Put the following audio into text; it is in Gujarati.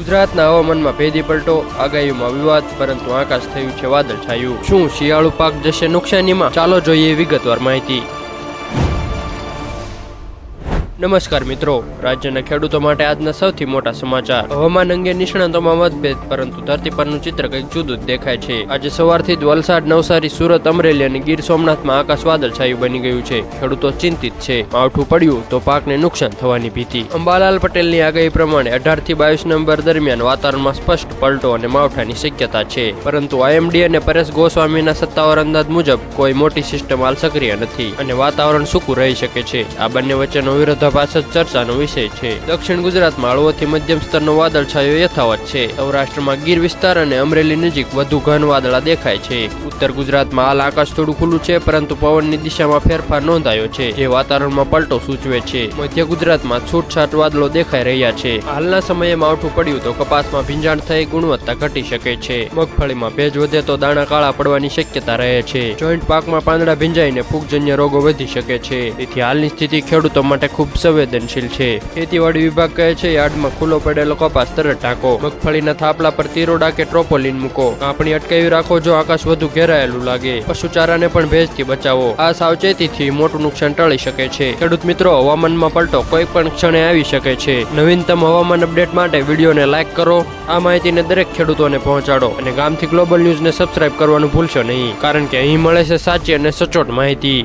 ગુજરાતના હવામાનમાં ભેદી પલટો આગાહીમાં વિવાદ, પરંતુ આકાશ થયું છે વાદળ છાયું શું શિયાળુ પાક જશે નુકસાનીમાં? ચાલો જોઈએ વિગતવાર માહિતી. નમસ્કાર મિત્રો. રાજ્યના ખેડૂતો માટે આજના સૌથી મોટા સમાચાર. હવામાન અંગે નિષ્ણાતોમાં મતભેદ, પરંતુ ધરતી પરનું ચિત્ર કંઈક જુદું જ દેખાય છે. આજે સવારથી જ વલસાડ, નવસારી, સુરત, અમરેલી અને ગીર સોમનાથમાં આકાશ વાદળછાયું બની ગયું છે. ખેડૂતો ચિંતિત છે. માવઠું પડ્યું તો પાકને નુકસાન થવાની ભીતિ. અંબાલાલ પટેલની આગાહી પ્રમાણે અઢારથી બાવીસ નવેમ્બર દરમિયાન વાતાવરણમાં સ્પષ્ટ પલટો અને માવઠાની શક્યતા છે. પરંતુ આઈએમડી અને પરેશ ગોસ્વામીના સત્તાવાર અંદાજ મુજબ કોઈ મોટી સિસ્ટમ હાલ સક્રિય નથી અને વાતાવરણ સૂકું રહી શકે છે. આ બંને વચ્ચેનો વિરોધાભાસ ચર્ચાનો વિષય છે. દક્ષિણ ગુજરાતમાં હળવોથી મધ્યમ સ્તરનો વાદળછાયો યથાવત છે. સૌરાષ્ટ્રમાં ગીર વિસ્તાર અને અમરેલી નજીક વધુ ઘન વાદળા દેખાય છે. ઉત્તર ગુજરાતમાં હાલ આકાશ થોડું ખુલ્લું છે, પરંતુ પવનની દિશામાં ફેરફાર નોંધાયો છે. જે વાતાવરણમાં પલટો સૂચવે છે. મધ્ય ગુજરાતમાં છૂટછાટ વાદળો દેખાઈ રહ્યા છે. હાલના સમયે માવઠું પડ્યું તો કપાસમાં ભીંજાણ થઈ ગુણવત્તા ઘટી શકે છે. મગફળીમાં ભેજ વધે તો દાણા કાળા પડવાની શક્યતા રહે છે. જોઈન્ટ પાકમાં પાંદડા ભીંજાઈને ફૂગજન્ય રોગો વધી શકે છે. તેથી હાલની સ્થિતિ ખેડૂતો માટે સંવેદનશીલ છે. ખેતીવાડી વિભાગ કહે છે, યાર્ડમાં ખુલ્લો પડેલો કપાસ તરત ઢાંકો. મગફળીના થાપલા પર તીરોડા કે ટ્રોપોલિન મૂકો. કાપણી અટકાવી રાખો જો આકાશ વધુ ઘેરાયેલું લાગે. પશુચારાને પણ ભેજથી બચાવો. આ સાવચેતીથી મોટું નુકસાન ટળી શકે છે. ખેડૂત મિત્રો, હવામાનમાં પલટો કોઈ પણ ક્ષણે આવી શકે છે. નવીનતમ હવામાન અપડેટ માટે વિડીયોને લાઇક કરો. આ માહિતીને દરેક ખેડૂતોને પહોંચાડો અને ગામથી ગ્લોબલ ન્યૂઝને સબસ્ક્રાઇબ કરવાનું ભૂલશો નહીં. કારણ કે અહીં મળે છે સાચી અને સચોટ માહિતી.